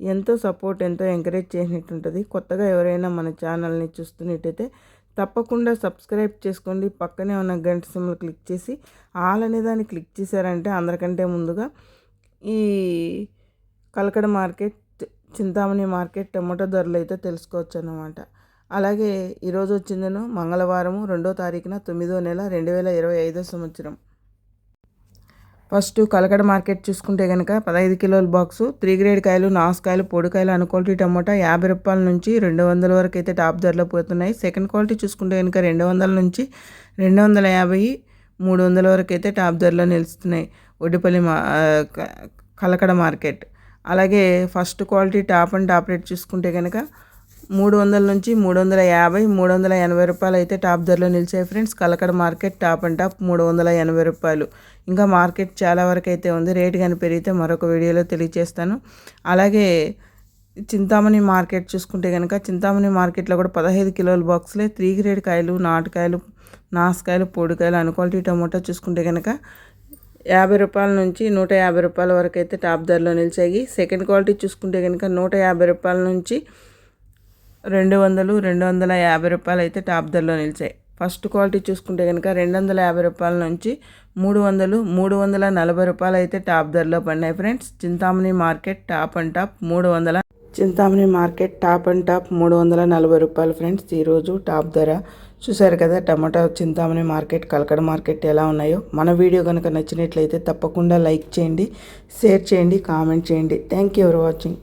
ఎంతో సపోర్ట్ ఎంతో ఎంకరేజ్ చేసినట్టు ఉంటుంది కొత్తగా ఎవరైనా మన ఛానల్ని చూస్తున్నట్టయితే తప్పకుండా సబ్స్క్రైబ్ చేసుకోండి. పక్కనే ఉన్న గంట సిమ్లు క్లిక్ చేసి ఆల్ అనే దాన్ని క్లిక్ చేశారంటే అందరికంటే ముందుగా ఈ Kalakada market Chintamani market tomato ధరలు అయితే తెలుసుకోవచ్చు అన్నమాట అలాగే ఈరోజు వచ్చిందను మంగళవారము రెండో తారీఖున తొమ్మిదో నెల రెండు వేల ఇరవై ఐదో సంవత్సరం. ఫస్ట్ కలకడ మార్కెట్ చూసుకుంటే కనుక పదహైదు కిలోల బాక్సు త్రీ గ్రేడ్ కాయలు నాసుకాయలు పొడికాయలు అను క్వాలిటీ టమోటా యాభై రూపాయల నుంచి రెండు వందల వరకు అయితే టాప్ ధరలో పోతున్నాయి. సెకండ్ క్వాలిటీ చూసుకుంటే కనుక రెండు వందల నుంచి రెండు వందల యాభై మూడు వందల వరకు అయితే టాప్ ధరలో నిలుస్తున్నాయి ఒడ్డిపల్లి మా కలకడ మార్కెట్. అలాగే first quality top and top rate చూసుకుంటే కనుక మూడు వందల నుంచి మూడు వందల యాభై మూడు వందల ఎనభై రూపాయలు అయితే టాప్ ధరలో నిలిచాయి friends. Kalakada market top and top మూడు వందల ఎనభై రూపాయలు. ఇంకా మార్కెట్ చాలా వరకు అయితే ఉంది. రేటు కానీ పెరిగితే మరొక వీడియోలో తెలియజేస్తాను. అలాగే చింతామణి మార్కెట్ చూసుకుంటే కనుక చింతామణి మార్కెట్లో కూడా పదహైదు కిలోల బాక్స్లే త్రీ గ్రేడ్ కాయలు నాటుకాయలు నాసుకాయలు పొడికాయలు అనుక్వాలిటీ టమోటా చూసుకుంటే కనుక యాభై రూపాయల నుంచి నూట యాభై రూపాయల వరకు అయితే టాప్ ధరలో నిలిచాయి. సెకండ్ క్వాలిటీ చూసుకుంటే కనుక నూట యాభై రూపాయల నుంచి రెండు వందలు రెండు వందల యాభై రూపాయలు అయితే టాప్ ధరలో నిలిచాయి. ఫస్ట్ క్వాలిటీ చూసుకుంటే కనుక రెండు వందల యాభై రూపాయల నుంచి మూడు వందలు మూడు వందల నలభై రూపాయలు అయితే టాప్ ధరలో పడినాయి friends. Chintamani market top and top మూడు వందల. Chintamani market top and top మూడు వందల నలభై రూపాయలు ఫ్రెండ్స్. ఈరోజు టాప్ ధర చూసారు కదా టమాటా చింతామణి మార్కెట్ కలకడ మార్కెట్ ఎలా ఉన్నాయో. మన వీడియో కనుక నచ్చినట్లయితే తప్పకుండా లైక్ చేయండి షేర్ చేయండి కామెంట్ చేయండి. Thank you for watching